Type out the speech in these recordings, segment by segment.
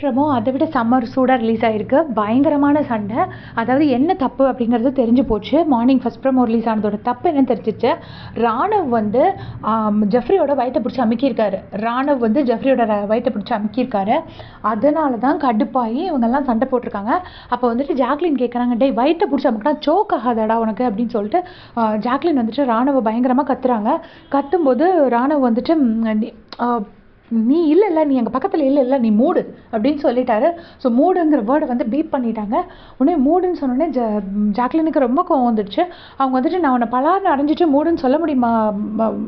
அப்புறமோ அதை விட சம்மர் சூடாக ரிலீஸ் ஆகிருக்கு பயங்கரமான சண்டை. அதாவது என்ன தப்பு அப்படிங்கிறது தெரிஞ்சு போச்சு. மார்னிங் ஃபஸ்ட் ப்ரமோ ரிலீஸ் ஆனதோட தப்பு என்னன்னு தெரிஞ்சிச்சு. ராணவ் வந்து ஜெஃப்ரியோட வயிற்றை பிடிச்சி அமுக்கியிருக்காரு. ராணவ் வந்து ஜெஃப்ரியோட ர- வயிற்றை பிடிச்சி அமுக்கியிருக்காரு. அதனால தான் கடுப்பாகி இவங்கெல்லாம் சண்டை போட்டிருக்காங்க. அப்போ வந்துட்டு ஜாக்லின் கேட்குறாங்க டேய் வயிற்றை பிடிச்சி அமுக்கினா சோக் ஆகாதடா உனக்கு அப்படின்னு சொல்லிட்டு ஜாக்லின் வந்துட்டு ராணவ பயங்கரமாக கத்துறாங்க. கத்தும்போது ராணவ் வந்துட்டு நீ- நீ இல்லை இல்லை நீ எங்கள் பக்கத்தில் இல்லை இல்லை நீ மூடு அப்படின்னு சொல்லிட்டாரு. ஸோ மூடுங்கிற வேர்டை வந்து பீப் பண்ணிட்டாங்க. உடனே மூடுன்னு சொன்னோடனே ஜ ஜாக்லினுக்கு ரொம்ப கோவம் வந்துடுச்சு. அவங்க வந்துட்டு நான் உன்னை பலார்னு அடைஞ்சிட்டு மூடுன்னு சொல்ல முடியுமா?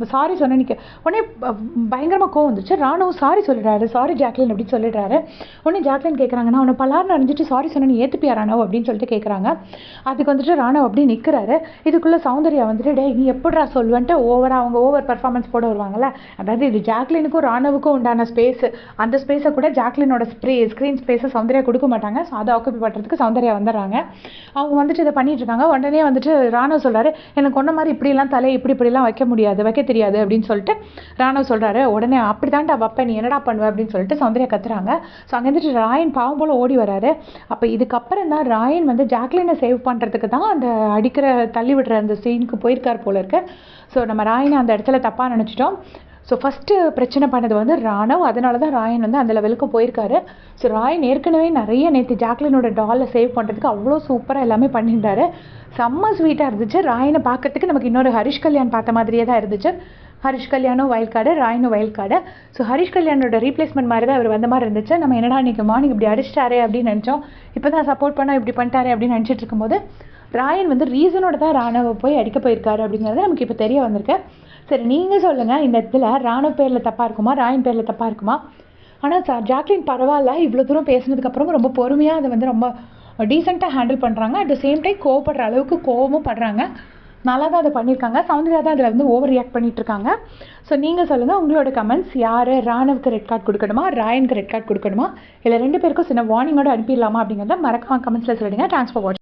சாரி சொன்னேன்னு உடனே ப- பயங்கரமாக கோவம் வந்துச்சு ராணுவம் சாரி சொல்லிடுறாரு. சாரி ஜாக்லின் அப்படின்னு சொல்லிடுறாரு. உடனே ஜாக்லின் கேட்குறாங்க நான் உன்னை பலார்னு அடைஞ்சிட்டு சாரி சொன்ன நீ ஏற்றுப்பியா ராணவ் அப்படின்னு சொல்லிட்டு கேட்குறாங்க அதுக்கு வந்துட்டு ராணவ் அப்படி நிற்கிறாரு இதுக்குள்ளே சௌந்தர்யா வந்துட்டு டே நீ எப்படிடா சொல்லுவேன்ட்டு ஓவராக அவங்க ஓவர் பர்ஃபார்மன்ஸ் போட வருவாங்கல்ல? அதாவது இது ஜாக்லினுக்கும் ராணவுக்கும் உண்டான ஸ்பேஸ் அந்த ஸ்பேஸை கூட ஜாக்லினோட ஸ்ப்ரே ஸ்க்ரீன் ஸ்பேஸை சௌந்தர்யா கொடுக்க மாட்டாங்க. ஸோ அதை ஆக்குபை பண்ணுறதுக்கு சௌந்தர்யா வந்துடுறாங்க. அவங்க வந்துட்டு இதை பண்ணிட்டுருக்காங்க உடனே வந்துட்டு ராணவ் சொல்கிறாரு எனக்கு ஒன்ன மாதிரி இப்படிலாம் தலையை இப்படி இப்படிலாம் வைக்க முடியாது வைக்க தெரியாது அப்படின்னு சொல்லிட்டு ராணவ் சொல்கிறாரு உடனே அப்படி தான்டா வைப்பேன் நீ என்னடா பண்ணுவ? அப்படின்னு சொல்லிட்டு சௌந்தர்யா கத்துறாங்க. ஸோ அங்கே வந்துட்டு ராயன் பாவம் போல் ஓடி வராரு. அப்போ இதுக்கப்புறம் தான் ராயன் வந்து ஜாக்லினை சேவ் பண்ணுறதுக்கு தான் அந்த அடிக்கிற தள்ளி விடுற அந்த சீனுக்கு போயிருக்கார் போல இருக்கு. ஸோ நம்ம ராயனை அந்த இடத்துல தப்பாக நினச்சிட்டோம். ஸோ ஃபஸ்ட்டு பிரச்சனை பண்ணது வந்து ராணவ். அதனால தான் ராயன் வந்து அந்த லெவலுக்கு போயிருக்காரு. ஸோ ராயன் ஏற்கனவே நிறைய நேற்று ஜாக்லினோட டாலை சேவ் பண்ணுறதுக்கு அவ்வளோ சூப்பராக எல்லாமே பண்ணியிருந்தாரு. செம்ம ஸ்வீட்டாக இருந்துச்சு. ராயனை பார்க்கறதுக்கு நமக்கு இன்னொரு ஹரிஷ் கல்யாண் பார்த்த மாதிரியே தான் இருந்துச்சு. ஹரிஷ் கல்யாணும் வயல் கார்டு ராயனும் வயல் கார்டு ஸோ ஹரிஷ் கல்யாணோட ரீப்ளேஸ்மெண்ட் மாதிரி தான் அவர் வந்த மாதிரி இருந்துச்சு. நம்ம என்னடா இன்றைக்கி மார்னிங் இப்படி அடிச்சிட்டாரே அப்படின்னு நினச்சோம். இப்போ தான் சப்போர்ட் பண்ணால் இப்படி பண்ணிட்டாரே அப்படின்னு நினச்சிட்டு இருக்கும்போது ராயன் வந்து ரீசனோட தான் ராணவை போய் அடிக்க போயிருக்காரு அப்படிங்கிறது நமக்கு இப்போ தெரிய வந்திருக்கு. சரி நீங்கள் சொல்லுங்கள் இந்த இடத்துல ராணுவ பேரில் தப்பாக இருக்குமா ராயன் பேரில் தப்பாக இருக்குமா? ஆனால் சா ஜாக்லின் பரவாயில்ல இவ்வளோ தூரம் பேசினதுக்கப்புறம் ரொம்ப பொறுமையாக அதை வந்து ரொம்ப டீசெண்டாக ஹேண்டில் பண்ணுறாங்க அட் த சேம் டைம் கோவப்படுற அளவுக்கு கோவமும் படுறாங்க. நல்லா தான் அதை பண்ணியிருக்காங்க. சௌந்தர்யா தான் அதில் வந்து ஓவர் ரியாக்ட் பண்ணிட்டு இருக்காங்க ஸோ நீங்கள் சொல்லுங்கள் உங்களோட கமெண்ட்ஸ் யார் ராணவுக்கு ரெட் கார்டு கொடுக்கணுமா ராயனுக்கு ரெட் கார்டு கொடுக்கணுமா? இல்லை ரெண்டு பேருக்கும் சின்ன வார்னிங்கோட அனுப்பிடலாமா அப்படிங்கிறத மறக்காம கமெண்ட்ஸில் சொல்லிடுங்க. தேங்க்ஸ் ஃபார் வாட்சிங்